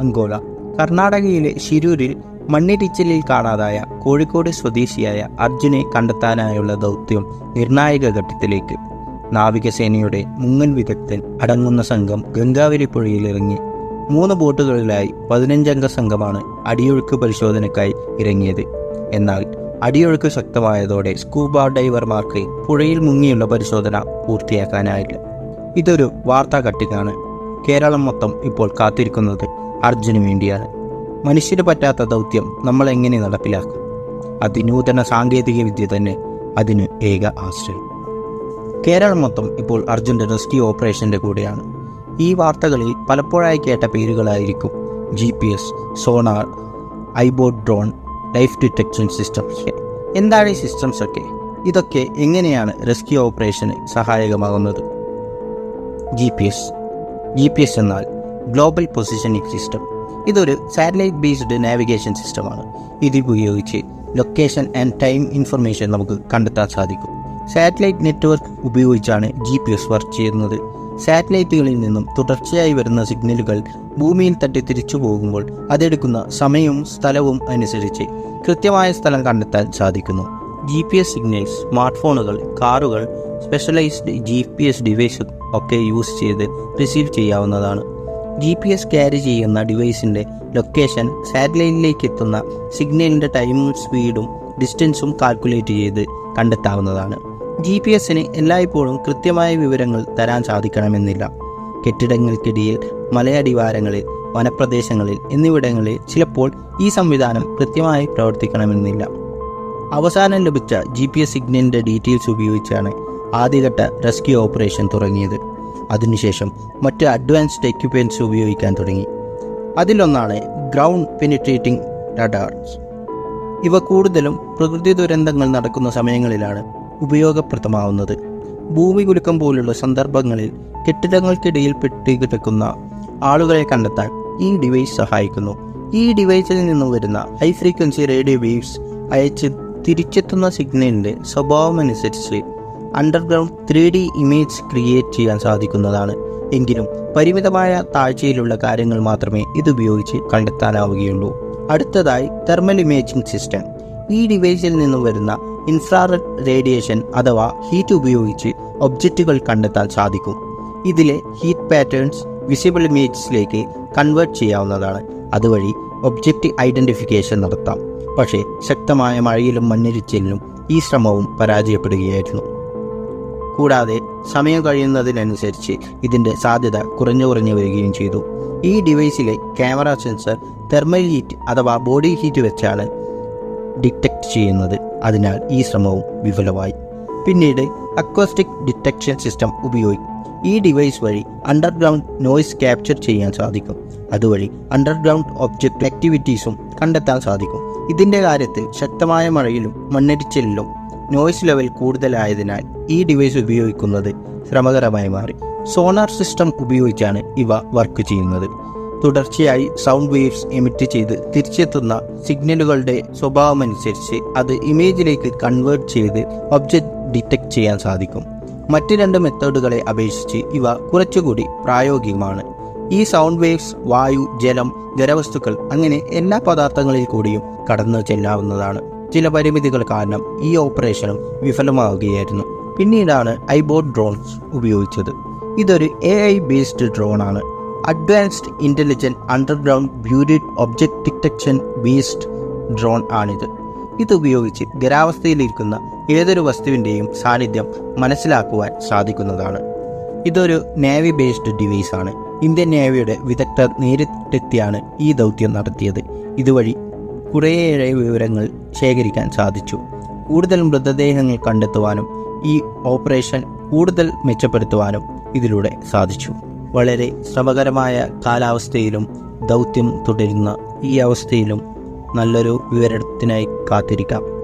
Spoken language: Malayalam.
അങ്കോല കർണാടകയിലെ ശിരൂരിൽ മണ്ണിടിച്ചിലിൽ കാണാതായ കോഴിക്കോട് സ്വദേശിയായ അർജുനെ കണ്ടെത്താനായുള്ള ദൗത്യം നിർണായക ഘട്ടത്തിലേക്ക്. നാവികസേനയുടെ മുങ്ങൽ വിദഗ്ധൻ അടങ്ങുന്ന സംഘം ഗംഗാവലി പുഴയിലിറങ്ങി മൂന്ന് ബോട്ടുകളിലായി പതിനഞ്ചംഗ സംഘമാണ് അടിയൊഴുക്ക് പരിശോധനയ്ക്കായി ഇറങ്ങിയത്. എന്നാൽ അടിയൊഴുക്ക് ശക്തമായതോടെ സ്കൂബ ഡൈവർമാർക്ക് പുഴയിൽ മുങ്ങിയുള്ള പരിശോധന പൂർത്തിയാക്കാനായില്ല. ഇതൊരു വാർത്താ കട്ടിക്കാണ് കേരളം മൊത്തം ഇപ്പോൾ കാത്തിരിക്കുന്നത് അർജുന് വേണ്ടിയാണ്. മനുഷ്യന് പറ്റാത്ത ദൗത്യം നമ്മൾ എങ്ങനെ നടപ്പിലാക്കും? അതിനൂതന സാങ്കേതിക വിദ്യ തന്നെ അതിന് ഏക ആശ്രയം. കേരളം മൊത്തം ഇപ്പോൾ അർജുന്റെ റെസ്ക്യൂ ഓപ്പറേഷന്റെ കൂടെയാണ്. ഈ വാർത്തകളിൽ പലപ്പോഴായി കേട്ട പേരുകളായിരിക്കും G P S sonar iBot drone life detection systems. എന്താണ് ഈ സിസ്റ്റംസ് ഒക്കെ? ഇതൊക്കെ എങ്ങനെയാണ് റെസ്ക്യൂ ഓപ്പറേഷന് സഹായകമാകുന്നത്? G P S G P S എന്നാൽ ഗ്ലോബൽ പൊസിഷനിങ് സിസ്റ്റം ഇതൊരു സാറ്റലൈറ്റ് ബേസ്ഡ് നാവിഗേഷൻ സിസ്റ്റമാണ് ഇത് ഉപയോഗിച്ച് ലൊക്കേഷൻ ആൻഡ് ടൈം ഇൻഫർമേഷൻ നമുക്ക് കണ്ടെത്താൻ സാധിക്കും. സാറ്റലൈറ്റ് നെറ്റ്വർക്ക് ഉപയോഗിച്ചാണ് ജി പി എസ് വർക്ക് ചെയ്യുന്നത്. സാറ്റലൈറ്റുകളിൽ നിന്നും തുടർച്ചയായി വരുന്ന സിഗ്നലുകൾ ഭൂമിയിൽ തട്ടി തിരിച്ചു പോകുമ്പോൾ അതെടുക്കുന്ന സമയവും സ്ഥലവും അനുസരിച്ച് കൃത്യമായ സ്ഥലം കണ്ടെത്താൻ സാധിക്കുന്നു. G P S signals smart ഫോണുകൾ കാറുകൾ specialised G P S device ഒക്കെ യൂസ് ചെയ്ത് റിസീവ് ചെയ്യാവുന്നതാണ്. ജി പി എസ് ക്യാരി ചെയ്യുന്ന ഡിവൈസിന്റെ ലൊക്കേഷൻ സാറ്റലൈറ്റിലേക്ക് എത്തുന്ന സിഗ്നലിന്റെ ടൈമും സ്പീഡും ഡിസ്റ്റൻസും കാൽക്കുലേറ്റ് ചെയ്ത് കണ്ടെത്താവുന്നതാണ്. ജി പി എസിന് എല്ലായ്പ്പോഴും കൃത്യമായ വിവരങ്ങൾ തരാൻ സാധിക്കണമെന്നില്ല. കെട്ടിടങ്ങൾക്കിടയിൽ മലയടിവാരങ്ങളിൽ വനപ്രദേശങ്ങളിൽ എന്നിവിടങ്ങളിൽ ചിലപ്പോൾ ഈ സംവിധാനം കൃത്യമായി പ്രവർത്തിക്കണമെന്നില്ല. അവസാനം ലഭിച്ച ജി പി എസ് സിഗ്നലിന്റെ ഡീറ്റെയിൽസ് ഉപയോഗിച്ചാണ് ആദ്യഘട്ട റെസ്ക്യൂ ഓപ്പറേഷൻ തുടങ്ങിയത്. അതിനുശേഷം മറ്റ് അഡ്വാൻസ്ഡ് എക്യുപ്മെന്റ്സ് ഉപയോഗിക്കാൻ തുടങ്ങി. അതിലൊന്നാണ് ഗ്രൗണ്ട് പെനിട്രേറ്റിംഗ് റഡാർസ് ഇവ കൂടുതലും പ്രകൃതി ദുരന്തങ്ങൾ നടക്കുന്ന സമയങ്ങളിലാണ് ഉപയോഗപ്രദമാവുന്നത്. ഭൂമി കുലുക്കം പോലുള്ള സന്ദർഭങ്ങളിൽ കെട്ടിടങ്ങൾക്കിടയിൽ പെട്ടി കിടക്കുന്ന ആളുകളെ കണ്ടെത്താൻ ഈ ഡിവൈസ് സഹായിക്കുന്നു. ഈ ഡിവൈസിൽ നിന്നും വരുന്ന ഹൈ ഫ്രീക്വൻസി റേഡിയോ വേവ്സ് അയച്ച് തിരിച്ചെത്തുന്ന സിഗ്നലിന്റെ സ്വഭാവമനുസരിച്ച് underground three D image create ചെയ്യാൻ സാധിക്കുന്നതാണ്. എങ്കിലും പരിമിതമായ താഴ്ചയിലുള്ള കാര്യങ്ങൾ മാത്രമേ ഇതുപയോഗിച്ച് കണ്ടെത്താനാവുകയുള്ളൂ. അടുത്തതായി തെർമൽ ഇമേജിംഗ് സിസ്റ്റം. ഈ ഡിവൈസിൽ നിന്നും വരുന്ന ഇൻഫ്രാറെഡ് റേഡിയേഷൻ അഥവാ ഹീറ്റ് ഉപയോഗിച്ച് ഒബ്ജക്റ്റുകൾ കണ്ടെത്താൻ സാധിക്കും. ഇതിലെ ഹീറ്റ് പാറ്റേൺസ് വിസിബിൾ ഇമേജസിലേക്ക് കൺവേർട്ട് ചെയ്യാവുന്നതാണ്. അതുവഴി ഒബ്ജക്റ്റ് ഐഡന്റിഫിക്കേഷൻ നടത്താം. പക്ഷേ ശക്തമായ മഴയിലും മണ്ണിടിച്ചിലിലും ഈ ശ്രമവും പരാജയപ്പെടുകയായിരുന്നു. കൂടാതെ സമയം കഴിയുന്നതിനനുസരിച്ച് ഇതിന്റെ സാധ്യത കുറഞ്ഞു കുറഞ്ഞു വരികയും ചെയ്തു. ഈ ഡിവൈസിലെ ക്യാമറ സെൻസർ തെർമൽ ഹീറ്റ് അഥവാ ബോഡി ഹീറ്റ് വെച്ചാണ് ഡിറ്റക്ട് ചെയ്യുന്നത്. അതിനാൽ ഈ ശ്രമവും വിഫലമായി. പിന്നീട് അക്വസ്റ്റിക് ഡിറ്റക്ഷൻ സിസ്റ്റം ഉപയോഗിക്കും ഈ ഡിവൈസ് വഴി അണ്ടർഗ്രൗണ്ട് നോയ്സ് ക്യാപ്ചർ ചെയ്യാൻ സാധിക്കും. അതുവഴി അണ്ടർഗ്രൗണ്ട് ഒബ്ജക്റ്റ് ആക്ടിവിറ്റീസും കണ്ടെത്താൻ സാധിക്കും. ഇതിന്റെ കാര്യത്തിൽ ശക്തമായ മഴയിലും മണ്ണിടിച്ചിലിലും നോയ്സ് ലെവൽ കൂടുതലായതിനാൽ ഈ ഡിവൈസ് ഉപയോഗിക്കുന്നത് ശ്രമകരമായി മാറി. സോണാർ സിസ്റ്റം ഉപയോഗിച്ചാണ് ഇവ വർക്ക് ചെയ്യുന്നത്. തുടർച്ചയായി സൗണ്ട് വേവ്സ് എമിറ്റ് ചെയ്ത് തിരിച്ചെത്തുന്ന സിഗ്നലുകളുടെ സ്വഭാവമനുസരിച്ച് അത് ഇമേജിലേക്ക് കൺവേർട്ട് ചെയ്ത് ഒബ്ജക്റ്റ് ഡിറ്റക്ട് ചെയ്യാൻ സാധിക്കും. മറ്റ് രണ്ട് മെത്തേഡുകളെ അപേക്ഷിച്ച് ഇവ കുറച്ചുകൂടി പ്രായോഗികമാണ്. ഈ സൗണ്ട് വേവ്സ് വായു ജലം ഖരവസ്തുക്കൾ അങ്ങനെ എല്ലാ പദാർത്ഥങ്ങളിൽ കൂടിയും കടന്നു ചെല്ലാവുന്നതാണ്. ചില പരിമിതികൾ കാരണം ഈ ഓപ്പറേഷനും വിഫലമാവുകയായിരുന്നു പിന്നീടാണ് ഐബോട്ട് ഡ്രോൺസ് ഉപയോഗിച്ചത്. ഇതൊരു A I based ഡ്രോണാണ് advanced intelligent underground buried object detection based drone ആണിത്. ഇതുപയോഗിച്ച് ഖരാവസ്ഥയിലിരിക്കുന്ന ഏതൊരു വസ്തുവിന്റെയും സാന്നിധ്യം മനസ്സിലാക്കുവാൻ സാധിക്കുന്നതാണ്. ഇതൊരു നേവി ബേസ്ഡ് ഡിവൈസാണ് ഇന്ത്യൻ നേവിയുടെ വിദഗ്ധർ നേരിട്ടെത്തിയാണ് ഈ ദൗത്യം നടത്തിയത്. ഇതുവഴി കുറേയേറെ വിവരങ്ങൾ ശേഖരിക്കാൻ സാധിച്ചു. കൂടുതൽ മൃതദേഹങ്ങൾ കണ്ടെത്തുവാനും ഈ ഓപ്പറേഷൻ കൂടുതൽ മെച്ചപ്പെടുത്തുവാനും ഇതിലൂടെ സാധിച്ചു. വളരെ ശ്രമകരമായ കാലാവസ്ഥയിലും ദൗത്യം തുടരുന്ന ഈ അവസ്ഥയിലും നല്ലൊരു വിവരത്തിനായി കാത്തിരിക്കാം.